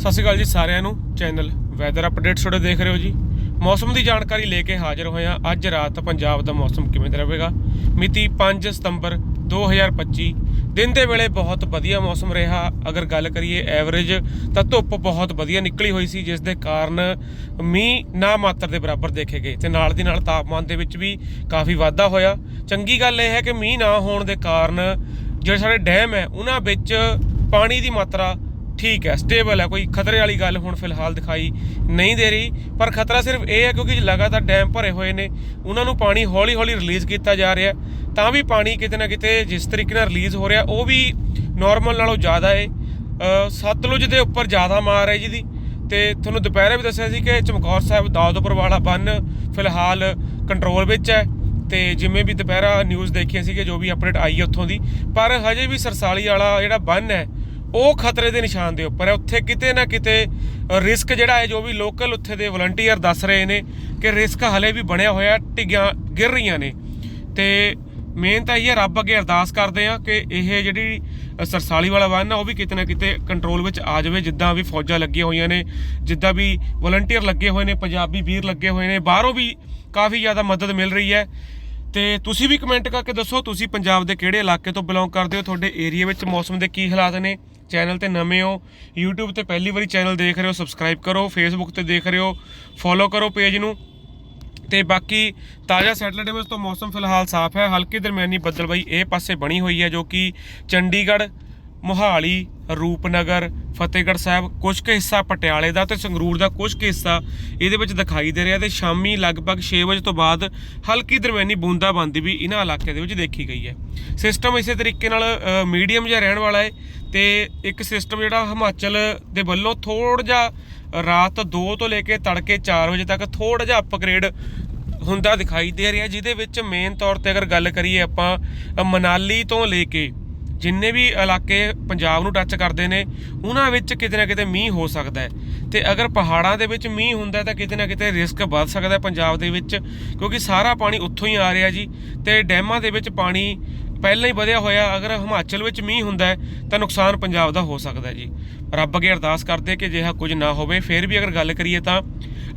ਸਤਿ ਸ਼੍ਰੀ ਅਕਾਲ ਜੀ ਸਾਰਿਆਂ ਨੂੰ। ਚੈਨਲ ਵੈਦਰ ਅਪਡੇਟਸ ਤੁਹਾਡੇ ਦੇਖ ਰਹੇ ਹੋ ਜੀ। ਮੌਸਮ ਦੀ ਜਾਣਕਾਰੀ ਲੈ ਕੇ ਹਾਜ਼ਰ ਹੋਇਆ ਅੱਜ ਰਾਤ ਪੰਜਾਬ ਦਾ ਮੌਸਮ ਕਿਵੇਂ ਦਾ ਰਹੇਗਾ? ਮਿਤੀ 5 ਸਤੰਬਰ 2025 ਦਿਨ ਦੇ ਵੇਲੇ ਬਹੁਤ ਵਧੀਆ ਮੌਸਮ ਰਿਹਾ। ਅਗਰ ਗੱਲ ਕਰੀਏ ਐਵਰੇਜ ਤਾਂ ਧੁੱਪ ਬਹੁਤ ਵਧੀਆ ਨਿਕਲੀ ਹੋਈ ਸੀ, ਜਿਸ ਦੇ ਕਾਰਨ ਮੀਂਹ ਨਾ ਮਾਤਰ ਦੇ ਬਰਾਬਰ ਦੇਖੇ ਗਏ। ਤੇ ਨਾਲ ਦੀ ਨਾਲ ਤਾਪਮਾਨ ਦੇ ਵਿੱਚ ਵੀ ਕਾਫੀ ਵਾਧਾ ਹੋਇਆ। ਚੰਗੀ ਗੱਲ ਇਹ ਹੈ ਕਿ ਮੀਂਹ ਨਾ ਹੋਣ ਦੇ ਕਾਰਨ ਜਿਹੜੇ ਸਾਡੇ ਡੈਮ ਹੈ, ਉਹਨਾਂ ਵਿੱਚ ਪਾਣੀ ਦੀ ਮਾਤਰਾ ਠੀਕ ਹੈ ਸਟੇਬਲ ਹੈ, ਕੋਈ ਖਤਰੇ ਵਾਲੀ ਗੱਲ ਹੁਣ ਫਿਲਹਾਲ ਦਿਖਾਈ ਨਹੀਂ ਦੇ ਰਹੀ। ਪਰ ਖਤਰਾ ਸਿਰਫ ਇਹ ਹੈ ਕਿਉਂਕਿ ਲਗਾਤਾਰ ਡੈਮ ਭਰੇ ਹੋਏ ਨੇ, ਉਹਨਾਂ ਨੂੰ ਪਾਣੀ ਹੌਲੀ-ਹੌਲੀ ਰਿਲੀਜ਼ ਕੀਤਾ ਜਾ ਰਿਹਾ ਤਾਂ ਵੀ ਪਾਣੀ ਕਿਤੇ ਨਾ ਕਿਤੇ ਜਿਸ ਤਰੀਕੇ ਨਾਲ ਰਿਲੀਜ਼ ਹੋ ਰਿਹਾ, ਉਹ ਵੀ ਨਾਰਮਲ ਨਾਲੋਂ ਜ਼ਿਆਦਾ ਹੈ। ਸਤਲੁਜ ਦੇ ਉੱਪਰ ਜ਼ਿਆਦਾ ਮਾਰ ਹੈ ਜਿਹਦੀ ਤੇ ਤੁਹਾਨੂੰ ਦੁਪਹਿਰੇ ਵੀ ਦੱਸਿਆ ਸੀ ਕਿ ਚਮਕੌਰ ਸਾਹਿਬ ਦਾਉਦਪੁਰ ਵਾਲਾ ਬੰਨ ਫਿਲਹਾਲ ਕੰਟਰੋਲ ਵਿੱਚ ਹੈ। ਤੇ ਜਿਵੇਂ ਵੀ ਦੁਪਹਿਰਾ ਨਿਊਜ਼ ਦੇਖੀਆਂ ਸੀ ਕਿ ਜੋ ਵੀ ਅਪਡੇਟ ਆਈ ਹੈ ਉੱਥੋਂ ਦੀ, ਪਰ ਹਜੇ ਵੀ ਸਰਸਾਲੀ ਵਾਲਾ ਜਿਹੜਾ ਬੰਨ ਹੈ ਉਹ ਖਤਰੇ ਦੇ ਨਿਸ਼ਾਨ ਦੇ ਉੱਪਰ ਹੈ। ਉੱਥੇ ਕਿਤੇ ਨਾ ਕਿਤੇ ਰਿਸਕ ਜਿਹੜਾ ਹੈ, ਜੋ ਵੀ ਲੋਕਲ ਉੱਥੇ ਦੇ ਵਲੰਟੀਅਰ ਦੱਸ ਰਹੇ ਨੇ ਕਿ ਰਿਸਕ ਹਲੇ ਵੀ ਬਣਿਆ ਹੋਇਆ, ਟਿੱਗੀਆਂ ਗਿਰ ਰਹੀਆਂ ਨੇ। ਤੇ ਮੇਨ ਤਾਂ ਇਹ ਹੈ, ਰੱਬ ਅੱਗੇ ਅਰਦਾਸ ਕਰਦੇ ਆ ਕਿ ਇਹ ਜਿਹੜੀ ਸਰਸਾਲੀ ਵਾਲਾ ਬੰਨ ਆ ਉਹ ਵੀ ਕਿਤੇ ਨਾ ਕਿਤੇ ਕੰਟਰੋਲ ਵਿੱਚ ਆ ਜਾਵੇ, ਜਿੱਦਾਂ ਵੀ ਫੌਜਾਂ ਲੱਗੀਆਂ ਹੋਈਆਂ ਨੇ, ਜਿੱਦਾਂ ਵੀ ਵਲੰਟੀਅਰ ਲੱਗੇ ਹੋਏ ਨੇ, ਪੰਜਾਬੀ ਵੀਰ ਲੱਗੇ ਹੋਏ ਨੇ, ਬਾਹਰੋਂ ਵੀ ਕਾਫੀ ਜ਼ਿਆਦਾ ਮਦਦ ਮਿਲ ਰਹੀ ਹੈ। ਤੇ ਤੁਸੀਂ ਵੀ ਕਮੈਂਟ ਕਰਕੇ ਦੱਸੋ, ਤੁਸੀਂ ਪੰਜਾਬ ਦੇ ਕਿਹੜੇ ਇਲਾਕੇ ਤੋਂ ਬਿਲੋਂਗ ਕਰਦੇ ਹੋ, ਤੁਹਾਡੇ ਏਰੀਆ ਵਿੱਚ ਮੌਸਮ ਦੇ ਕੀ ਹਾਲਾਤ ਨੇ ਚੈਨਲ ਤੇ ਨਵੇਂ ਹੋ, YouTube ਤੇ ਪਹਿਲੀ ਵਾਰੀ ਚੈਨਲ ਦੇਖ ਰਹੇ ਹੋ ਸਬਸਕ੍ਰਾਈਬ ਕਰੋ, Facebook ਤੇ ਦੇਖ ਰਹੇ ਹੋ ਫੋਲੋ ਕਰੋ ਪੇਜ ਨੂੰ। ਤੇ ਬਾਕੀ ਤਾਜ਼ਾ ਸੈਟਲਡ ਵਿੱਚ ਤੋਂ ਮੌਸਮ ਫਿਲਹਾਲ ਸਾਫ਼ ਹੈ, ਹਲਕੀ ਦਰਮਿਆਨੀ ਬੱਦਲਬਾਈ ਇਹ ਪਾਸੇ ਬਣੀ ਹੋਈ ਹੈ ਜੋ ਕਿ ਚੰਡੀਗੜ੍ਹ, ਮੋਹਾਲੀ ਰੂਪਨਗਰ, ਫਤਿਹਗੜ੍ਹ ਸਾਹਿਬ ਕੁਝ ਕੁ ਹਿੱਸਾ ਪਟਿਆਲੇ ਦਾ ਤੇ ਸੰਗਰੂਰ ਦਾ ਕੁਝ ਕੁ ਹਿੱਸਾ ਇਹਦੇ ਵਿੱਚ ਦਿਖਾਈ ਦੇ ਰਿਹਾ ਤੇ ਸ਼ਾਮੀ ਲਗਭਗ 6 ਵਜੇ ਤੋਂ ਬਾਅਦ ਹਲਕੀ ਦਰਮਿਆਨੀ ਬੂੰਦਾਬਾਂਦੀ ਵੀ ਇਹਨਾਂ ਇਲਾਕਿਆਂ ਦੇ ਵਿੱਚ ਦੇਖੀ ਗਈ ਹੈ। ਸਿਸਟਮ ਇਸੇ ਤਰੀਕੇ ਨਾਲ ਮੀਡੀਅਮ ਜਿਹਾ ਰਹਿਣ ਵਾਲਾ ਹੈ ਤੇ ਇੱਕ ਸਿਸਟਮ ਜਿਹੜਾ ਹਿਮਾਚਲ ਦੇ ਵੱਲੋਂ ਥੋੜਾ ਜਿਹਾ ਰਾਤ 2 ਤੋਂ ਲੈ ਕੇ ਤੜਕੇ 4 ਵਜੇ ਤੱਕ ਥੋੜਾ ਜਿਹਾ ਅਪਗ੍ਰੇਡ ਹੁੰਦਾ ਦਿਖਾਈ ਦੇ ਰਿਹਾ, ਜਿਹਦੇ ਵਿੱਚ ਮੇਨ ਤੌਰ ਤੇ ਅਗਰ ਗੱਲ ਕਰੀਏ ਆਪਾਂ ਮਨਾਲੀ ਤੋਂ ਲੈ ਕੇ ਜਿੰਨੇ ਵੀ ਇਲਾਕੇ ਪੰਜਾਬ ਨੂੰ ਟੱਚ ਕਰਦੇ ਨੇ, ਉਹਨਾਂ ਵਿੱਚ ਕਿਤੇ ਨਾ ਕਿਤੇ ਮੀਂਹ ਹੋ ਸਕਦਾ ਹੈ। ਤੇ ਅਗਰ ਪਹਾੜਾਂ ਦੇ ਵਿੱਚ ਮੀਂਹ ਹੁੰਦਾ ਤਾਂ ਕਿਤੇ ਨਾ ਕਿਤੇ ਰਿਸਕ ਵੱਧ ਸਕਦਾ ਹੈ ਪੰਜਾਬ ਦੇ ਵਿੱਚ, ਕਿਉਂਕਿ ਸਾਰਾ ਪਾਣੀ ਉੱਥੋਂ ਹੀ ਆ ਰਿਹਾ ਜੀ। ਤੇ ਡੈਮਾਂ ਦੇ ਵਿੱਚ ਪਾਣੀ ਪਹਿਲਾਂ ਹੀ ਵਧਿਆ ਹੋਇਆ, ਅਗਰ ਹਿਮਾਚਲ ਵਿੱਚ ਮੀਂਹ ਹੁੰਦਾ ਤਾਂ ਨੁਕਸਾਨ ਪੰਜਾਬ ਦਾ ਹੋ ਸਕਦਾ ਜੀ। ਰੱਬ ਅੱਗੇ ਅਰਦਾਸ ਕਰਦੇ ਕਿ ਅਜਿਹਾ ਕੁਝ ਨਾ ਹੋਵੇ। ਫਿਰ ਵੀ ਅਗਰ ਗੱਲ ਕਰੀਏ ਤਾਂ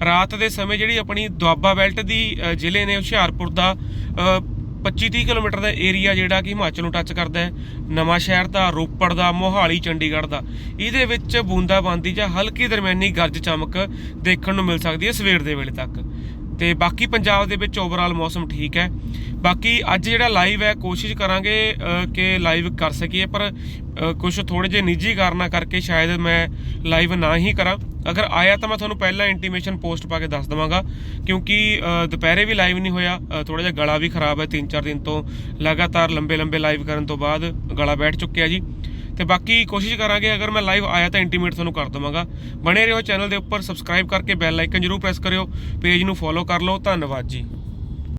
ਰਾਤ ਦੇ ਸਮੇਂ ਜਿਹੜੀ ਆਪਣੀ ਦੁਆਬਾ ਬੈਲਟ ਦੀ ਜ਼ਿਲ੍ਹੇ ਨੇ ਹੁਸ਼ਿਆਰਪੁਰ ਦਾ 25-30 ਕਿਲੋਮੀਟਰ ਦਾ ਏਰੀਆ ਜਿਹੜਾ ਕਿ ਹਿਮਾਚਲ ਨੂੰ ਟੱਚ ਕਰਦਾ ਹੈ। ਨਵਾਂ ਸ਼ਹਿਰ ਦਾ, ਰੋਪੜ ਦਾ, ਮੋਹਾਲੀ, ਚੰਡੀਗੜ੍ਹ ਦਾ। ਇਹਦੇ ਵਿੱਚ ਬੂੰਦਾਬਾਂਦੀ ਜਾਂ ਹਲਕੀ ਦਰਮਿਆਨੀ ਗਰਜ ਚਮਕ ਦੇਖਣ ਨੂੰ ਮਿਲ ਸਕਦੀ ਹੈ ਸਵੇਰ ਦੇ ਵੇਲੇ ਤੱਕ। ਤੇ ਬਾਕੀ ਪੰਜਾਬ ਦੇ ਵਿੱਚ ਓਵਰਆਲ ਮੌਸਮ ਠੀਕ ਹੈ। ਬਾਕੀ ਅੱਜ ਜਿਹੜਾ ਲਾਈਵ ਹੈ, ਕੋਸ਼ਿਸ਼ ਕਰਾਂਗੇ ਕਿ ਲਾਈਵ ਕਰ ਸਕੀਏ, ਪਰ ਕੁਝ ਥੋੜੇ ਜਿਹੇ ਨਿੱਜੀ ਕਾਰਨਾਂ ਕਰਕੇ ਸ਼ਾਇਦ ਮੈਂ ਲਾਈਵ ਨਾ ਹੀ ਕਰਾਂ। ਅਗਰ ਆਇਆ ਤਾਂ ਮੈਂ ਤੁਹਾਨੂੰ ਪਹਿਲਾਂ ਇੰਟੀਮੇਸ਼ਨ ਪੋਸਟ ਪਾ ਕੇ ਦੱਸ ਦਵਾਂਗਾ, ਕਿਉਂਕਿ ਦੁਪਹਿਰੇ ਵੀ ਲਾਈਵ ਨਹੀਂ ਹੋਇਆ ਥੋੜਾ ਜਿਹਾ ਗਲਾ ਵੀ ਖਰਾਬ ਹੈ 3-4 ਦਿਨ ਤੋਂ ਲਗਾਤਾਰ ਲੰਬੇ ਲੰਬੇ ਲਾਈਵ ਕਰਨ ਤੋਂ ਬਾਅਦ ਗਲਾ ਬੈਠ ਚੁੱਕਿਆ ਜੀ। ਤੇ ਬਾਕੀ ਕੋਸ਼ਿਸ਼ ਕਰਾਂਗੇ, ਅਗਰ ਮੈਂ ਲਾਈਵ ਆਇਆ ਤਾਂ ਇੰਟੀਮੇਟ ਤੁਹਾਨੂੰ ਕਰ ਦਵਾਂਗਾ। ਬਣੇ ਰਹੋ ਚੈਨਲ ਦੇ ਉੱਪਰ ਸਬਸਕ੍ਰਾਈਬ ਕਰਕੇ ਬੈਲ ਆਈਕਨ ਜਰੂਰ ਪ੍ਰੈਸ ਕਰਿਓ ਪੇਜ ਨੂੰ ਫੋਲੋ ਕਰ ਲਓ, ਧੰਨਵਾਦ ਜੀ।